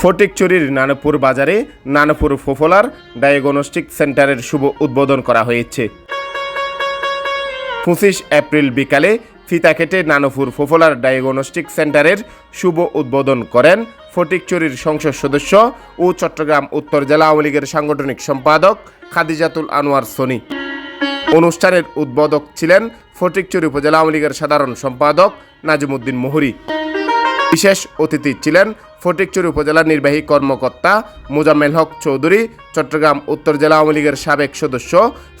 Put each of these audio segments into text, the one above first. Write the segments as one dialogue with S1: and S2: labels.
S1: ফটিকচুরির নানপুর বাজারে নানপুর ফোফলার ডায়াগনস্টিক সেন্টারের শুভ উদ্বোধন করা হয়েছে। পঁচিশ এপ্রিল বিকালে ফিতা কেটে নানপুর ফোফলার ডায়াগনস্টিক সেন্টারের শুভ উদ্বোধন করেন ফটিকচুরির সংসদ সদস্য ও চট্টগ্রাম উত্তর জেলা আওয়ামী লীগের সাংগঠনিক সম্পাদক খাদিজাতুল আনোয়ার সোনি। অনুষ্ঠানের উদ্বোধক ছিলেন ফটিকচুরি উপজেলা আওয়ামী লীগের সাধারণ সম্পাদক নাজিমুদ্দিন মোহরি। বিশেষ অতিথি ছিলেন ফটিকচুরি উপজেলা নির্বাহী কর্মকর্তা মোজাম্মেল হক চৌধুরী, চট্টগ্রাম উত্তর জেলা আওয়ামী লীগের সাবেক সদস্য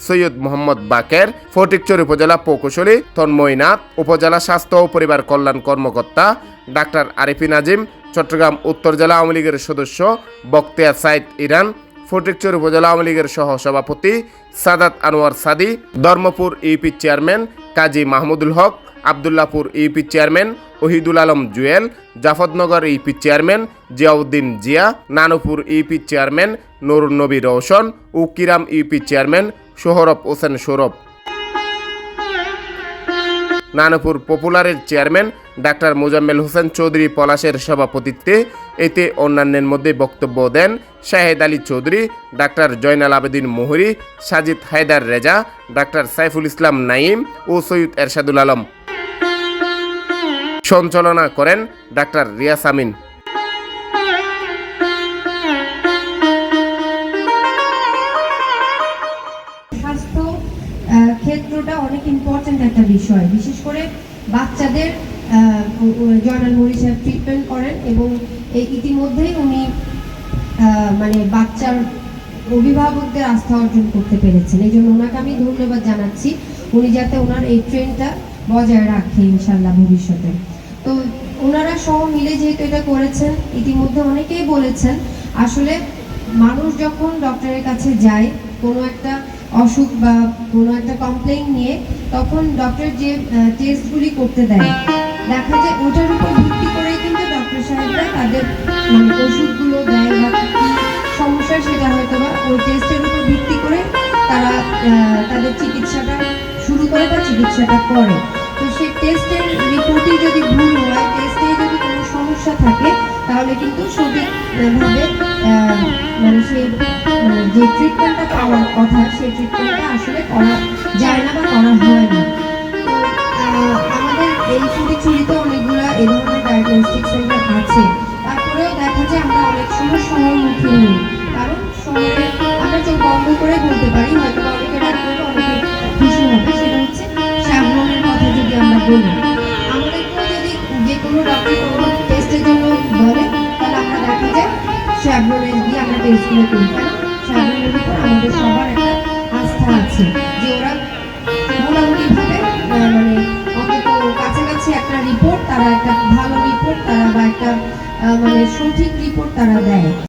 S1: সৈয়দ মোহাম্মদ বাকের, ফটিকচুরি উপজেলা প্রকৌশলী তন্ময়নাথ উপজেলা স্বাস্থ্য ও পরিবার কল্যাণ কর্মকর্তা ডাক্তার আরিফিন আজিম চট্টগ্রাম উত্তর জেলা আওয়ামী লীগের সদস্য বক্তিয়ার সাইদ ইরান, ফটিকচুর উপজেলা আওয়ামী লীগের সহ সভাপতি Sadat Anwar Sadi, Dharmapur UP chairman Kazi Mahmudul Haque Abdullapur UP chairman, Ohidul Alam Jewel Jafarnagar UP chairman, Ziauddin Zia, Nanupur UP chairman, Nurun Nabi Roshan ও কিরাম ইউপি চেয়ারম্যান, সোহরব হোসেন সৌরভ। নানপুর পপুলারের চেয়ারম্যান, ডাক্তার মোজাম্মেল হোসেন চৌধুরী পলাশের সভাপতিত্বে এতে অন্যান্যের মধ্যে বক্তব্য দেন শাহেদ আলী চৌধুরী, ডাক্তার জয়নাল আবেদিন মোহরি, সাজিদ হায়দার রেজা, ডাক্তার সাইফুল ইসলাম নাইম ও সৈয়দ এরশাদুল আলম। সঞ্চালনা করেন ডাক্তার রিয়াস আমিন।
S2: ক্ষেত্রটা অনেক ইম্পর্ট্যান্ট একটা বিষয়। বিশেষ করে বাচ্চাদের জয়নাল মরি সাহেব ট্রিটমেন্ট করেন এবং ইতিমধ্যেই উনি মানে বাচ্চার অভিভাবকদের আস্থা অর্জন করতে পেরেছেন। এই জন্য ওনাকে আমি ধন্যবাদ জানাচ্ছি। উনি যাতে ওনার এই ট্রেনটা বজায় রাখে ইনশাল্লাহ ভবিষ্যতে। তো ওনারা সহ মিলে যেহেতু এটা করেছেন, ইতিমধ্যে অনেকেই বলেছেন, আসলে মানুষ যখন ডক্টরের কাছে যায়, কোনো একটা অসুখ বা কোনো একটা কমপ্লেইন নিয়ে, তখন ডক্টর যে টেস্টগুলি করতে দেয়, দেখা যায় ওটার উপর ভিত্তি করেই কিন্তু ডক্টর সাহেবরা তাদের মানে ওষুধগুলো দেয় বা সমস্যা সেটা হয়তো বা ওই টেস্টের উপর ভিত্তি করে তারা তাদের চিকিৎসাটা শুরু করে বা চিকিৎসাটা করে। সেই টেস্টের রিপোর্টই যদি ভুল হয় টেস্টে যদি কোনো সমস্যা থাকে, তাহলে কিন্তু সঠিকভাবে মানে সেই মানে যে ট্রিটমেন্টটা পাওয়ার কথা, সেই ট্রিটমেন্টটা আসলে করা যায় না বা করা হয় না। আমাদের এই চুরিতে অনেকগুলো এই ধরনের ডায়াগনস্টিক সেন্টার আছে। তারপরেও দেখা যায় আমরা অনেক সময় সম্মুখীন হই কারণ শহরে আমরা চোখ বন্ধ করে বলতে পারি হয়তো যদি আমরা বলি যদি যে কোনো ডক্টর কোনো টেস্টের জন্য বলে তাহলে আমরা দেখা যায় শ্যাবলনে গিয়ে আমরা টেস্টগুলো করি কারণ শ্যাবলনের উপর আমাদের সবার একটা আস্থা আছে যে ওরা মোটামুটিভাবে মানে অন্তত কাছাকাছি একটা রিপোর্ট তারা, একটা ভালো রিপোর্ট তারা বা একটা মানে সঠিক রিপোর্ট তারা দেয়।